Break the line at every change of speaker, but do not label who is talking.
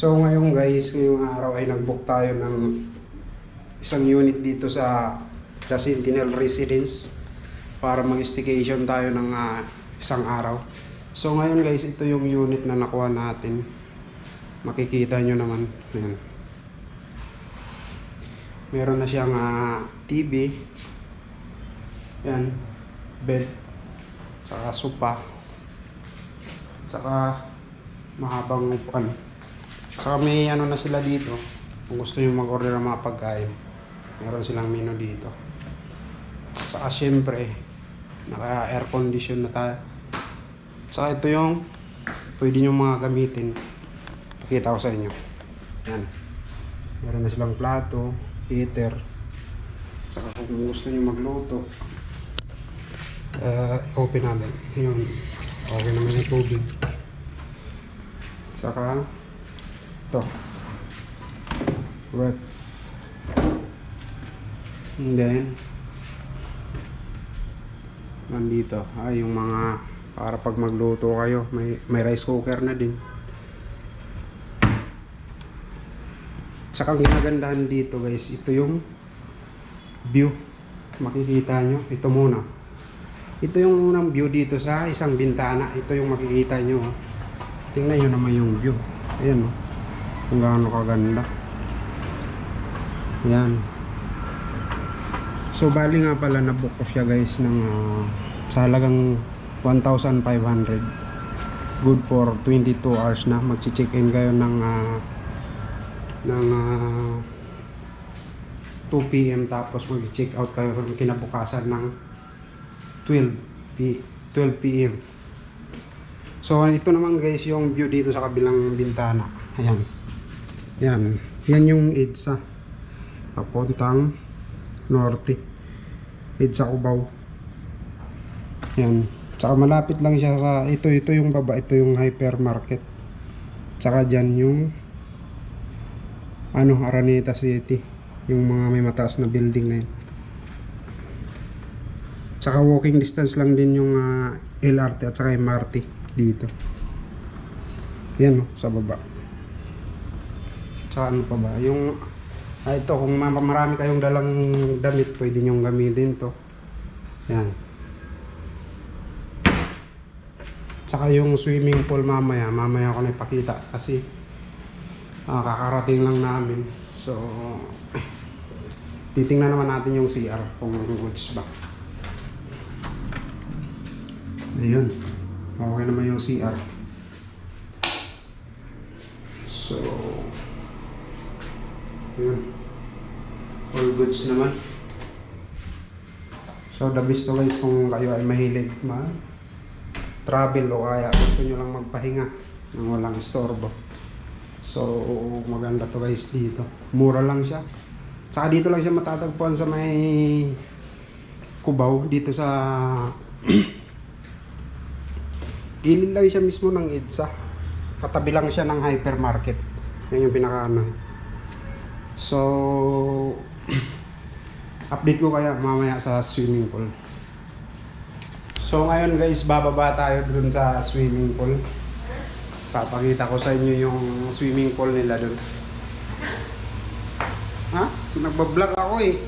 So ngayon guys, ngayong araw ay nag-book tayo ng isang unit dito sa The Sentinel Residence para mag-staycation tayo ng ah, isang araw. So ngayon guys, ito yung unit na nakuha natin. Makikita nyo naman. Ayan. Meron na siyang ah, TV. Yan. Bed. Saka sopa. Saka mahabang upuan. Saka may ano na sila dito. Kung gusto nyo mag-order ng mga pagkain. Meron silang menu dito. Saka syempre, naka air condition na tayo. Saka ito yung pwede nyo mga gamitin. Pakita ko sa inyo. Yan. Meron na silang plato, heater. Saka kung gusto nyo magluto, uh, open natin. Yun. Okay naman yung tubig. Saka, ito. Rep. And then, nandito. Ay, yung mga, para pag magluto kayo, may, may rice cooker na din. Saka ang ginagandahan dito guys, ito yung view. Makikita nyo. Ito muna. Ito yung unang view dito sa isang bintana. Ito yung makikita nyo. oh. Tingnan nyo naman yung view. Ayan oh. Kung gaano kaganda. Ayan. So bali nga pala nabook ko siya guys ng ah, sa halagang 1,500. Good for 22 hours na. Magchi-check-in kayo ng ah, ng ah, 2 p.m. tapos mag-check out kayo kinabukasan ng 12 p 12 p.m. So ito naman guys yung view dito sa kabilang bintana. Ayan. Yan. Yan yung EDSA. Papuntang norte. EDSA Cubao. Yan. Tsaka malapit lang siya sa ito ito yung baba, ito yung hypermarket. Tsaka diyan yung ano Araneta City. Yung mga may mataas na building na yun. Tsaka walking distance lang din yung ah, LRT at saka MRT dito. Yan oh, sa baba. Tsaka ano pa ba? Yung ah, ito kung ma- marami kayong dalang damit, pwede nyong gamitin to. Yan. Tsaka yung swimming pool mamaya, mamaya ko na ipakita kasi ah, kakarating lang namin. So, titingnan naman natin yung CR kung goods ba. Ayun. Okay naman yung CR. So, yun. All goods naman. So, the best to guys kung kayo ay mahilig ma travel o kaya gusto nyo lang magpahinga nang walang istorbo. So, maganda to guys dito. Mura lang siya. Saka dito lang siya matatagpuan sa may Cubao, dito sa Gilid lang siya mismo ng EDSA. Katabi lang siya ng hypermarket. Yan yung pinaka ano. So, update ko kaya mamaya sa swimming pool. So ngayon guys, bababa tayo dun sa swimming pool. Papakita ko sa inyo yung swimming pool nila dun. Ha? Nagbablog ako eh.